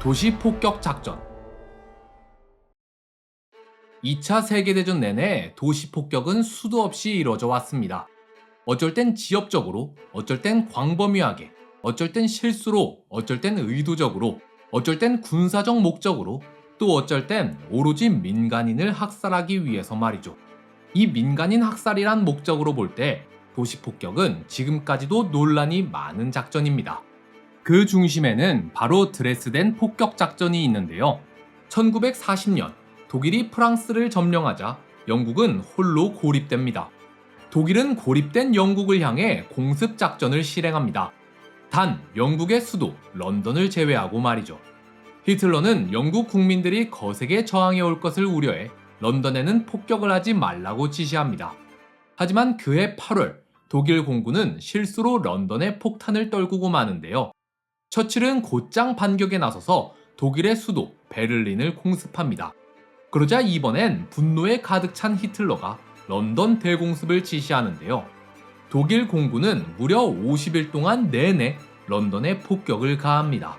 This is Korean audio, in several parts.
도시 폭격 작전 2차 세계대전 내내 도시 폭격은 수도 없이 이루어져 왔습니다. 어쩔 땐 지역적으로, 어쩔 땐 광범위하게, 어쩔 땐 실수로, 어쩔 땐 의도적으로, 어쩔 땐 군사적 목적으로, 또 어쩔 땐 오로지 민간인을 학살하기 위해서 말이죠. 이 민간인 학살이란 목적으로 볼 때 도시 폭격은 지금까지도 논란이 많은 작전입니다. 그 중심에는 바로 드레스덴 폭격 작전이 있는데요. 1940년 독일이 프랑스를 점령하자 영국은 홀로 고립됩니다. 독일은 고립된 영국을 향해 공습 작전을 실행합니다. 단 영국의 수도 런던을 제외하고 말이죠. 히틀러는 영국 국민들이 거세게 저항해 올 것을 우려해 런던에는 폭격을 하지 말라고 지시합니다. 하지만 그해 8월 독일 공군은 실수로 런던에 폭탄을 떨구고 마는데요. 처칠은 곧장 반격에 나서서 독일의 수도 베를린을 공습합니다. 그러자 이번엔 분노에 가득 찬 히틀러가 런던 대공습을 지시하는데요. 독일 공군은 무려 50일 동안 내내 런던에 폭격을 가합니다.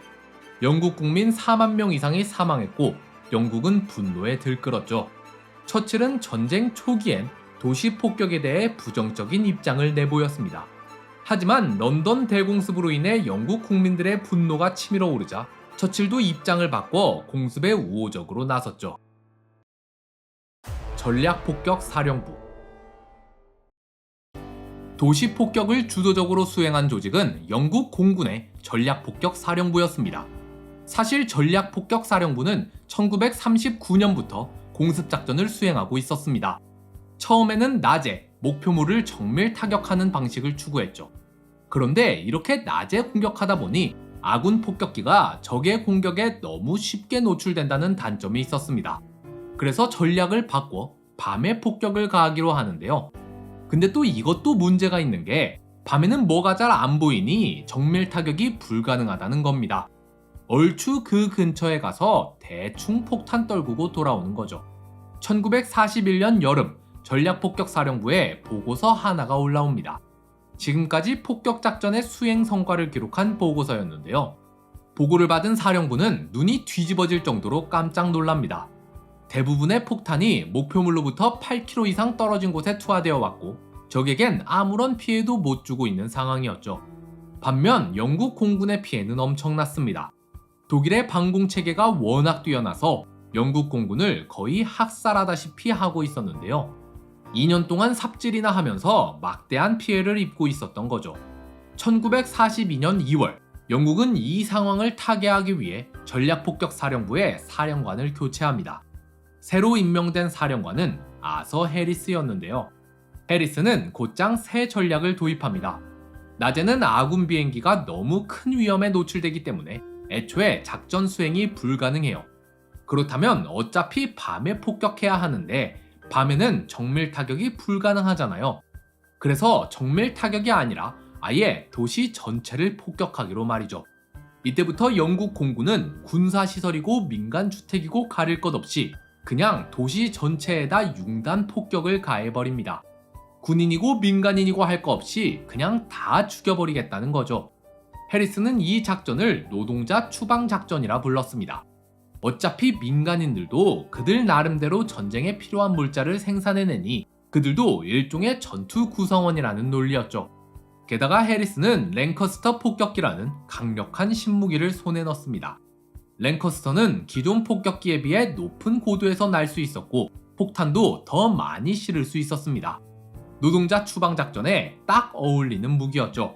영국 국민 4만 명 이상이 사망했고 영국은 분노에 들끓었죠. 처칠은 전쟁 초기엔 도시 폭격에 대해 부정적인 입장을 내보였습니다. 하지만 런던 대공습으로 인해 영국 국민들의 분노가 치밀어 오르자 처칠도 입장을 바꿔 공습에 우호적으로 나섰죠. 전략 폭격 사령부 도시 폭격을 주도적으로 수행한 조직은 영국 공군의 전략 폭격 사령부였습니다. 사실 전략 폭격 사령부는 1939년부터 공습 작전을 수행하고 있었습니다. 처음에는 낮에 목표물을 정밀 타격하는 방식을 추구했죠. 그런데 이렇게 낮에 공격하다 보니 아군 폭격기가 적의 공격에 너무 쉽게 노출된다는 단점이 있었습니다. 그래서 전략을 바꿔 밤에 폭격을 가하기로 하는데요. 근데 또 이것도 문제가 있는 게 밤에는 뭐가 잘 안 보이니 정밀 타격이 불가능하다는 겁니다. 얼추 그 근처에 가서 대충 폭탄 떨구고 돌아오는 거죠. 1941년 여름 전략폭격사령부에 보고서 하나가 올라옵니다. 지금까지 폭격 작전의 수행 성과를 기록한 보고서였는데요. 보고를 받은 사령부는 눈이 뒤집어질 정도로 깜짝 놀랍니다. 대부분의 폭탄이 목표물로부터 8km 이상 떨어진 곳에 투하되어 왔고 적에겐 아무런 피해도 못 주고 있는 상황이었죠. 반면 영국 공군의 피해는 엄청났습니다. 독일의 방공 체계가 워낙 뛰어나서 영국 공군을 거의 학살하다시피 하고 있었는데요. 2년 동안 삽질이나 하면서 막대한 피해를 입고 있었던 거죠. 1942년 2월, 영국은 이 상황을 타개하기 위해 전략폭격 사령부의 사령관을 교체합니다. 새로 임명된 사령관은 아서 해리스였는데요. 해리스는 곧장 새 전략을 도입합니다. 낮에는 아군 비행기가 너무 큰 위험에 노출되기 때문에 애초에 작전 수행이 불가능해요. 그렇다면 어차피 밤에 폭격해야 하는데 밤에는 정밀 타격이 불가능하잖아요. 그래서 정밀 타격이 아니라 아예 도시 전체를 폭격하기로 말이죠. 이때부터 영국 공군은 군사시설이고 민간주택이고 가릴 것 없이 그냥 도시 전체에다 융단 폭격을 가해버립니다. 군인이고 민간인이고 할 거 없이 그냥 다 죽여버리겠다는 거죠. 해리스는 이 작전을 노동자 추방 작전이라 불렀습니다. 어차피 민간인들도 그들 나름대로 전쟁에 필요한 물자를 생산해내니 그들도 일종의 전투 구성원이라는 논리였죠. 게다가 해리스는 랭커스터 폭격기라는 강력한 신무기를 손에 넣습니다. 랭커스터는 기존 폭격기에 비해 높은 고도에서 날 수 있었고 폭탄도 더 많이 실을 수 있었습니다. 노동자 추방 작전에 딱 어울리는 무기였죠.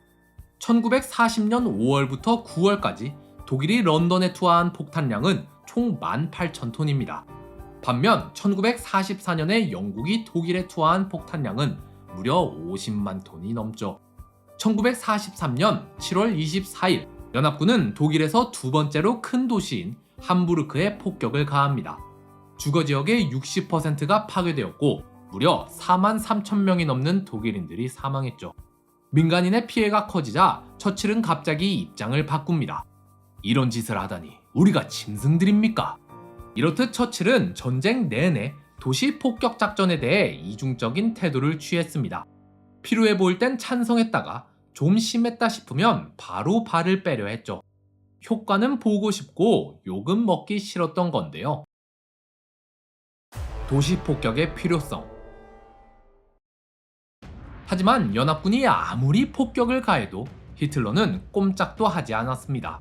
1940년 5월부터 9월까지 독일이 런던에 투하한 폭탄량은 총 18,000톤입니다. 반면 1944년에 영국이 독일에 투하한 폭탄량은 무려 50만 톤이 넘죠. 1943년 7월 24일 연합군은 독일에서 두 번째로 큰 도시인 함부르크에 폭격을 가합니다. 주거 지역의 60%가 파괴되었고 무려 4만 3천 명이 넘는 독일인들이 사망했죠. 민간인의 피해가 커지자 처칠은 갑자기 입장을 바꿉니다. 이런 짓을 하다니 우리가 짐승들입니까? 이렇듯 처칠은 전쟁 내내 도시 폭격 작전에 대해 이중적인 태도를 취했습니다. 필요해 보일 땐 찬성했다가 좀 심했다 싶으면 바로 발을 빼려 했죠. 효과는 보고 싶고 욕은 먹기 싫었던 건데요. 도시 폭격의 필요성. 하지만 연합군이 아무리 폭격을 가해도 히틀러는 꼼짝도 하지 않았습니다.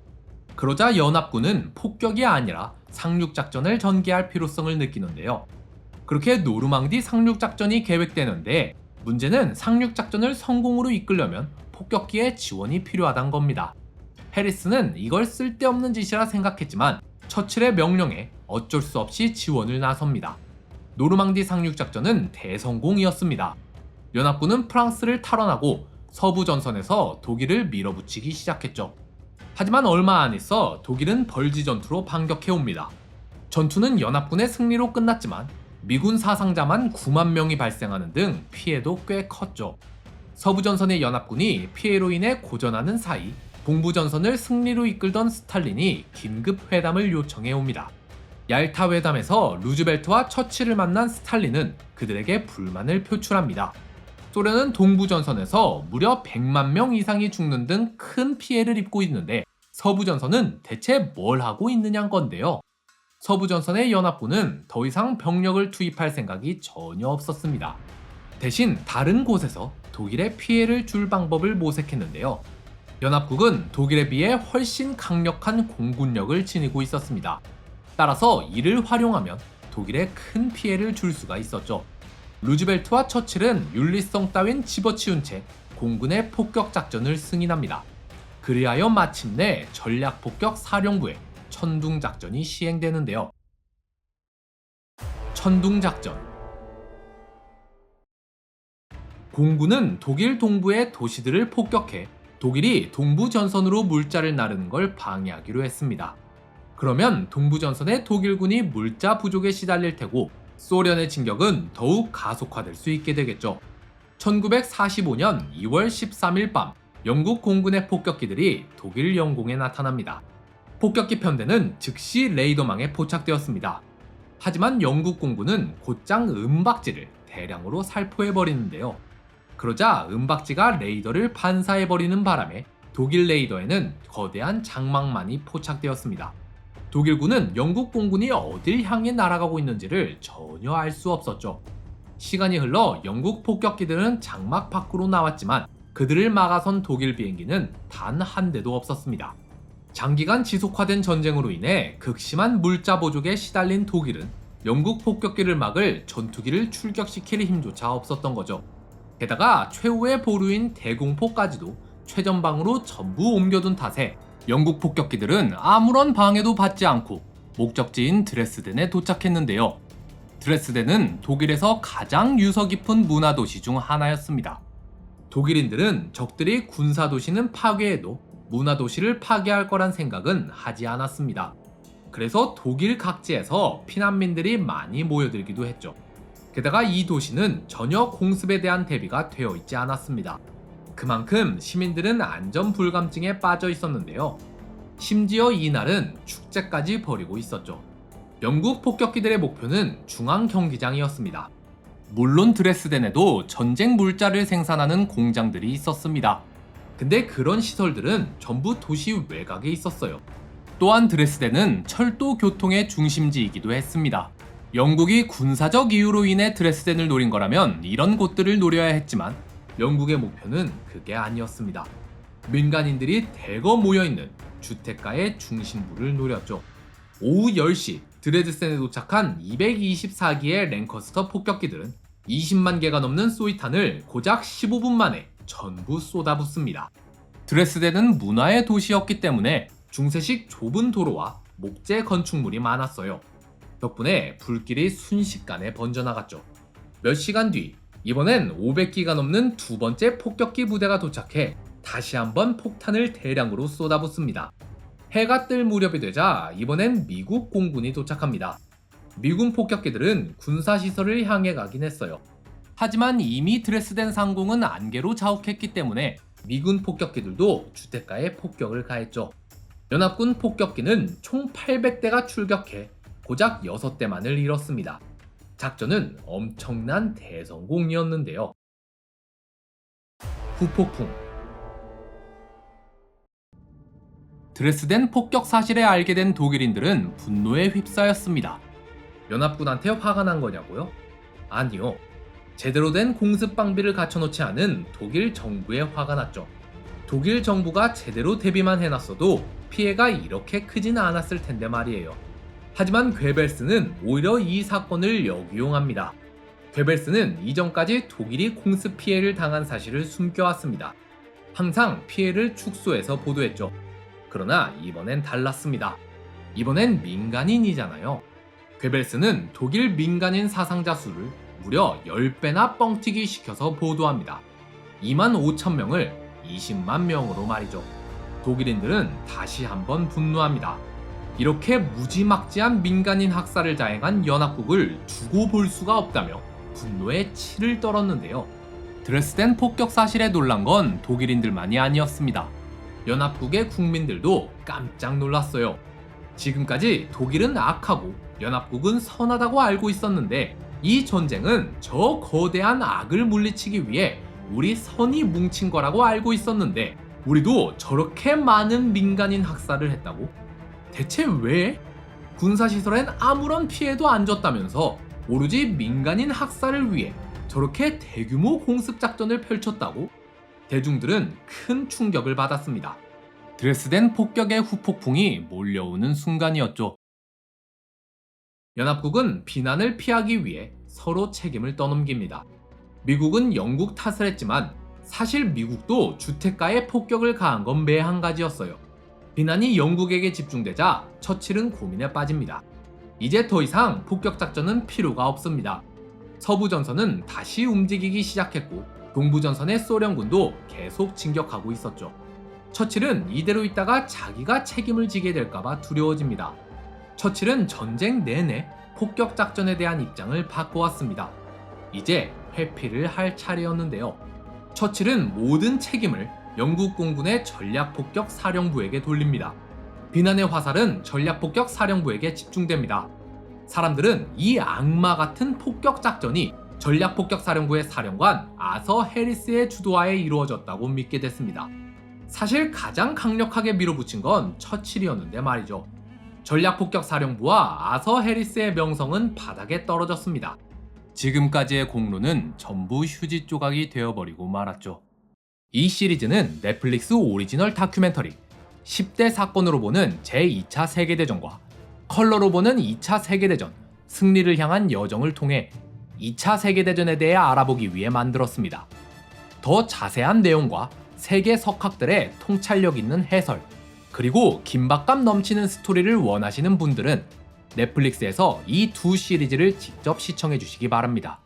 그러자 연합군은 폭격이 아니라 상륙작전을 전개할 필요성을 느끼는데요. 그렇게 노르망디 상륙작전이 계획되는데 문제는 상륙작전을 성공으로 이끌려면 폭격기의 지원이 필요하단 겁니다. 해리스는 이걸 쓸데없는 짓이라 생각했지만 처칠의 명령에 어쩔 수 없이 지원을 나섭니다. 노르망디 상륙작전은 대성공이었습니다. 연합군은 프랑스를 탈환하고 서부 전선에서 독일을 밀어붙이기 시작했죠. 하지만 얼마 안 있어 독일은 벌지 전투로 반격해 옵니다. 전투는 연합군의 승리로 끝났지만 미군 사상자만 9만 명이 발생하는 등 피해도 꽤 컸죠. 서부 전선의 연합군이 피해로 인해 고전하는 사이 동부 전선을 승리로 이끌던 스탈린이 긴급 회담을 요청해 옵니다. 얄타 회담에서 루즈벨트와 처치를 만난 스탈린은 그들에게 불만을 표출합니다. 소련은 동부 전선에서 무려 100만 명 이상이 죽는 등 큰 피해를 입고 있는데 서부 전선은 대체 뭘 하고 있느냐는 건데요. 서부 전선의 연합군은 더 이상 병력을 투입할 생각이 전혀 없었습니다. 대신 다른 곳에서 독일에 피해를 줄 방법을 모색했는데요. 연합국은 독일에 비해 훨씬 강력한 공군력을 지니고 있었습니다. 따라서 이를 활용하면 독일에 큰 피해를 줄 수가 있었죠. 루즈벨트와 처칠은 윤리성 따윈 집어치운 채 공군의 폭격 작전을 승인합니다. 그리하여 마침내 전략 폭격 사령부의 천둥 작전이 시행되는데요. 천둥 작전 공군은 독일 동부의 도시들을 폭격해 독일이 동부 전선으로 물자를 나르는 걸 방해하기로 했습니다. 그러면 동부 전선의 독일군이 물자 부족에 시달릴 테고 소련의 진격은 더욱 가속화될 수 있게 되겠죠. 1945년 2월 13일 밤 영국 공군의 폭격기들이 독일 영공에 나타납니다. 폭격기 편대는 즉시 레이더망에 포착되었습니다. 하지만 영국 공군은 곧장 은박지를 대량으로 살포해버리는데요. 그러자 은박지가 레이더를 반사해버리는 바람에 독일 레이더에는 거대한 장막만이 포착되었습니다. 독일군은 영국 공군이 어딜 향해 날아가고 있는지를 전혀 알 수 없었죠. 시간이 흘러 영국 폭격기들은 장막 밖으로 나왔지만 그들을 막아선 독일 비행기는 단 한 대도 없었습니다. 장기간 지속화된 전쟁으로 인해 극심한 물자 보족에 시달린 독일은 영국 폭격기를 막을 전투기를 출격시킬 힘조차 없었던 거죠. 게다가 최후의 보루인 대공포까지도 최전방으로 전부 옮겨둔 탓에 영국 폭격기들은 아무런 방해도 받지 않고 목적지인 드레스덴에 도착했는데요. 드레스덴은 독일에서 가장 유서 깊은 문화 도시 중 하나였습니다. 독일인들은 적들이 군사 도시는 파괴해도 문화 도시를 파괴할 거란 생각은 하지 않았습니다. 그래서 독일 각지에서 피난민들이 많이 모여들기도 했죠. 게다가 이 도시는 전혀 공습에 대한 대비가 되어 있지 않았습니다. 그만큼 시민들은 안전 불감증에 빠져 있었는데요. 심지어 이날은 축제까지 벌이고 있었죠. 영국 폭격기들의 목표는 중앙 경기장이었습니다. 물론 드레스덴에도 전쟁 물자를 생산하는 공장들이 있었습니다. 근데 그런 시설들은 전부 도시 외곽에 있었어요. 또한 드레스덴은 철도 교통의 중심지이기도 했습니다. 영국이 군사적 이유로 인해 드레스덴을 노린 거라면 이런 곳들을 노려야 했지만 영국의 목표는 그게 아니었습니다. 민간인들이 대거 모여있는 주택가의 중심부를 노렸죠. 오후 10시 드레드센에 도착한 224기의 랭커스터 폭격기들은 20만 개가 넘는 소이탄을 고작 15분 만에 전부 쏟아붓습니다. 드레스덴은 문화의 도시였기 때문에 중세식 좁은 도로와 목재 건축물이 많았어요. 덕분에 불길이 순식간에 번져나갔죠. 몇 시간 뒤 이번엔 500기가 넘는 두 번째 폭격기 부대가 도착해 다시 한번 폭탄을 대량으로 쏟아붓습니다. 해가 뜰 무렵이 되자 이번엔 미국 공군이 도착합니다. 미군 폭격기들은 군사시설을 향해 가긴 했어요. 하지만 이미 드레스덴 상공은 안개로 자욱했기 때문에 미군 폭격기들도 주택가에 폭격을 가했죠. 연합군 폭격기는 총 800대가 출격해 고작 6대만을 잃었습니다. 작전은 엄청난 대성공이었는데요. 후폭풍 드레스덴 폭격 사실에 알게 된 독일인들은 분노에 휩싸였습니다. 연합군한테 화가 난 거냐고요? 아니요. 제대로 된 공습 방비를 갖춰놓지 않은 독일 정부에 화가 났죠. 독일 정부가 제대로 대비만 해놨어도 피해가 이렇게 크진 않았을 텐데 말이에요. 하지만 괴벨스는 오히려 이 사건을 역이용합니다. 괴벨스는 이전까지 독일이 공습 피해를 당한 사실을 숨겨왔습니다. 항상 피해를 축소해서 보도했죠. 그러나 이번엔 달랐습니다. 이번엔 민간인이잖아요. 괴벨스는 독일 민간인 사상자 수를 무려 10배나 뻥튀기 시켜서 보도합니다. 2만 5천 명을 20만 명으로 말이죠. 독일인들은 다시 한번 분노합니다. 이렇게 무지막지한 민간인 학살을 자행한 연합국을 두고 볼 수가 없다며 분노에 치를 떨었는데요. 드레스덴 폭격 사실에 놀란 건 독일인들만이 아니었습니다. 연합국의 국민들도 깜짝 놀랐어요. 지금까지 독일은 악하고 연합국은 선하다고 알고 있었는데 이 전쟁은 저 거대한 악을 물리치기 위해 우리 선이 뭉친 거라고 알고 있었는데 우리도 저렇게 많은 민간인 학살을 했다고? 대체 왜? 군사시설엔 아무런 피해도 안 줬다면서 오로지 민간인 학살을 위해 저렇게 대규모 공습작전을 펼쳤다고? 대중들은 큰 충격을 받았습니다. 드레스덴 폭격의 후폭풍이 몰려오는 순간이었죠. 연합국은 비난을 피하기 위해 서로 책임을 떠넘깁니다. 미국은 영국 탓을 했지만 사실 미국도 주택가에 폭격을 가한 건 매 한 가지였어요. 비난이 영국에게 집중되자 처칠은 고민에 빠집니다. 이제 더 이상 폭격 작전은 필요가 없습니다. 서부 전선은 다시 움직이기 시작했고 동부 전선의 소련군도 계속 진격하고 있었죠. 처칠은 이대로 있다가 자기가 책임을 지게 될까봐 두려워집니다. 처칠은 전쟁 내내 폭격 작전에 대한 입장을 바꿔왔습니다. 이제 회피를 할 차례였는데요. 처칠은 모든 책임을 영국 공군의 전략폭격 사령부에게 돌립니다. 비난의 화살은 전략폭격 사령부에게 집중됩니다. 사람들은 이 악마 같은 폭격 작전이 전략폭격 사령부의 사령관 아서 해리스의 주도하에 이루어졌다고 믿게 됐습니다. 사실 가장 강력하게 밀어붙인 건 처칠이었는데 말이죠. 전략폭격 사령부와 아서 해리스의 명성은 바닥에 떨어졌습니다. 지금까지의 공로는 전부 휴지 조각이 되어버리고 말았죠. 이 시리즈는 넷플릭스 오리지널 다큐멘터리 10대 사건으로 보는 제2차 세계대전과 컬러로 보는 2차 세계대전 승리를 향한 여정을 통해 2차 세계대전에 대해 알아보기 위해 만들었습니다. 더 자세한 내용과 세계 석학들의 통찰력 있는 해설 그리고 긴박감 넘치는 스토리를 원하시는 분들은 넷플릭스에서 이 두 시리즈를 직접 시청해 주시기 바랍니다.